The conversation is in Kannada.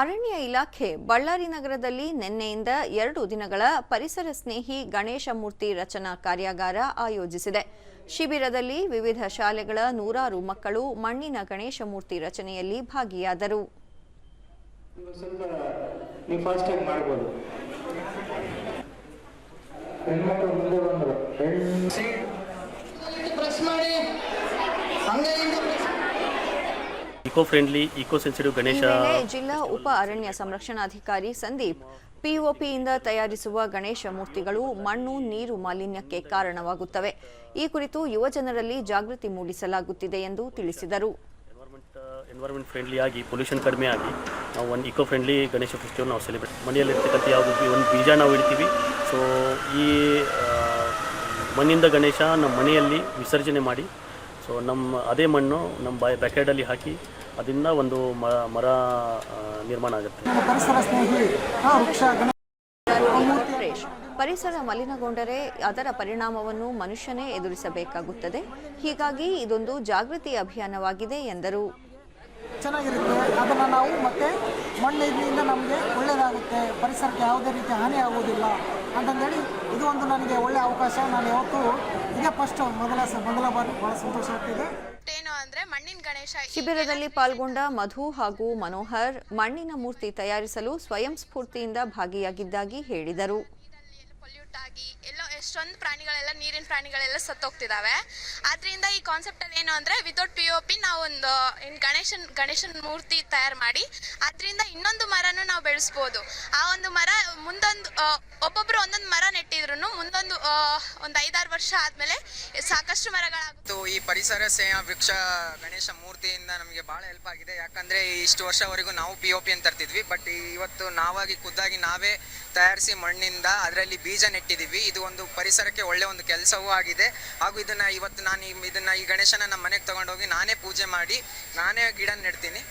ಅರಣ್ಯ ಇಲಾಖೆ ಬಳ್ಳಾರಿ ನಗರದಲ್ಲಿ ನಿನ್ನೆಯಿಂದ ಎರಡು ದಿನಗಳ ಪರಿಸರ ಸ್ನೇಹಿ ಗಣೇಶ ಮೂರ್ತಿ ರಚನಾ ಕಾರ್ಯಾಗಾರ ಆಯೋಜಿಸಿದೆ. ಶಿಬಿರದಲ್ಲಿ ವಿವಿಧ ಶಾಲೆಗಳ ನೂರಾರು ಮಕ್ಕಳು ಮಣ್ಣಿನ ಗಣೇಶ ಮೂರ್ತಿ ರಚನೆಯಲ್ಲಿ ಭಾಗಿಯಾದರು. Eco friendly eco sensitive Ganesha ಜಿಲ್ಲಾ ಉಪ ಅರಣ್ಯ ಸಂರಕ್ಷಣಾಧಿಕಾರಿ ಸಂದೀಪ್ ಪಿಒಪಿಯಿಂದ ತಯಾರಿಸುವ ಗಣೇಶ ಮೂರ್ತಿಗಳು ಮಣ್ಣು ನೀರು ಮಾಲಿನ್ಯಕ್ಕೆ ಕಾರಣವಾಗುತ್ತವೆ. ಈ ಕುರಿತು ಯುವಜನರಲ್ಲಿ ಜಾಗೃತಿ ಮೂಡಿಸಲಾಗುತ್ತಿದೆ ಎಂದು ತಿಳಿಸಿದರು. ಎನ್ವೈರ್ಮೆಂಟ್ ಫ್ರೆಂಡ್ಲಿ ಆಗಿ ಪೊಲ್ಯೂಷನ್ ಕಡಿಮೆ ಆಗಿ ನಾವು ಒಂದು ಇಕೋ ಫ್ರೆಂಡ್ಲಿ ಗಣೇಶ ಫೆಸ್ಟಿವಲ್ ನಾವು ಸೆಲೆಬ್ರೇಟ್ ಮನೆಯಲ್ಲಿರ್ತಕ್ಕಂಥ ಯಾವುದು ಒಂದು ಬೀಜ ನಾವು ಇಡ್ತೀವಿ. ಸೊ ಈ ಆ, ಮಣ್ಣಿಂದ ಗಣೇಶ ನಮ್ಮ ಮನೆಯಲ್ಲಿ ವಿಸರ್ಜನೆ ಮಾಡಿ ಸೊ ನಮ್ಮ ಅದೇ ಮಣ್ಣು ನಮ್ಮ ಬಾಯ್ ಬ್ಯಾಕೆಡಲ್ಲಿ ಹಾಕಿ ಅದರಿಂದ ಒಂದು ಮ- ಮರ ನಿರ್ಮಾಣ ಆಗುತ್ತೆ. ಪರಿಸರ ಸ್ನೇಹಿ ಆ, ವೃಕ್ಷ ಗಣ ಸುರೇಶ್ ಪರಿಸರ ಮಲಿನಗೊಂಡರೆ ಅದರ ಪರಿಣಾಮವನ್ನು ಮನುಷ್ಯನೇ ಎದುರಿಸಬೇಕಾಗುತ್ತದೆ. ಹೀಗಾಗಿ ಇದೊಂದು ಜಾಗೃತಿ ಅಭಿಯಾನವಾಗಿದೆ ಎಂದರು. ಚೆನ್ನಾಗಿರುತ್ತೆ. ಅದನ್ನು ನಾವು ಮತ್ತೆ ಮಣ್ಣಿನಿಂದ ನಮಗೆ ಒಳ್ಳೆಯದಾಗುತ್ತೆ ಪರಿಸರಕ್ಕೆ ಯಾವುದೇ ರೀತಿ ಹಾನಿ ಆಗುವುದಿಲ್ಲ ಅಂತಂದೇಳಿ ಇದು ಒಂದು ನನಗೆ ಒಳ್ಳೆಯ ಅವಕಾಶ. ನಾನು ಯಾವತ್ತೂ ಇದೇ ಫಸ್ಟ್ ಮೊದಲ ಮೊದಲ ಬಾರಿ ಭಾಳ ಸಂತೋಷ ಆಗ್ತಿದೆ ಏನು ಅಂದ್ರೆ ಮಣ್ಣಿನ ಗಣೇಶ ಈ ಶಿಬಿರದಲ್ಲಿ ಪಾಲ್ಗೊಂಡ ಮಧು ಹಾಗೂ ಮನೋಹರ್ ಮಣ್ಣಿನ ಮೂರ್ತಿ ತಯಾರಿಸಲು ಸ್ವಯಂ ಸ್ಫೂರ್ತಿಯಿಂದ ಭಾಗಿಯಾಗಿದ್ದಾಗಿ ಹೇಳಿದರು. ಎಷ್ಟೊಂದು ಪ್ರಾಣಿಗಳೆಲ್ಲ, ನೀರಿನ ಪ್ರಾಣಿಗಳೆಲ್ಲ ಸತ್ತೋಗ್ತಿದ್ದಾವೆ ಆದ್ರಿಂದ ಈ ಕಾನ್ಸೆಪ್ಟ್ ಅಲ್ಲಿ ಏನು ಅಂದ್ರೆ ವಿತೌಟ್ ಪಿ ಒ ಪಿ ನಾವು ಒಂದು, ಇನ್ ಗಣೇಶನ್ ಗಣೇಶನ್ ಮೂರ್ತಿ ತಯಾರು ಮಾಡಿ ಅದರಿಂದ ಇನ್ನೊಂದು ಮರನೂ ನಾವು ಬೆಳೆಸ್ಬೋದು. ಆ ಒಂದು ಮರ ಮುಂದೊಂದು ಒಬ್ಬೊಬ್ರು ಒಂದೊಂದು ಮರ ನೆಟ್ಟಿದ್ರು ಮುಂದೊಂದು ಒಂದು ಐದಾರು ವರ್ಷ ಆದ್ಮೇಲೆ ಸಾಕಷ್ಟು ಮರಗಳಾಗುತ್ತೆ. ಈ ಪರಿಸರ ಸ್ನೇಹ ವೃಕ್ಷ ಗಣೇಶ ಮೂರ್ತಿಯಿಂದ ನಮಗೆ ಭಾಳ ಹೆಲ್ಪ್ ಆಗಿದೆ. ಯಾಕಂದರೆ ಇಷ್ಟು ವರ್ಷವರೆಗೂ ನಾವು ಪಿ ಒ ಪಿ ಅಂತ ತರ್ತಿದ್ವಿ. ಬಟ್ ಇವತ್ತು ನಾವಾಗಿ ಖುದ್ದಾಗಿ ನಾವೇ ತಯಾರಿಸಿ ಮಣ್ಣಿಂದ ಅದರಲ್ಲಿ ಬೀಜ ನೆಟ್ಟಿದ್ದೀವಿ. ಇದು ಒಂದು ಪರಿಸರಕ್ಕೆ ಒಳ್ಳೆ ಒಂದು ಕೆಲಸವೂ ಆಗಿದೆ. ಹಾಗೂ ಇದನ್ನು ಇವತ್ತು ನಾನು ಇದನ್ನ ಈ ಗಣೇಶನ ನಮ್ಮ ಮನೆಗೆ ತಗೊಂಡೋಗಿ ನಾನೇ ಪೂಜೆ ಮಾಡಿ ನಾನೇ ಗಿಡ ನೆಡ್ತೀನಿ.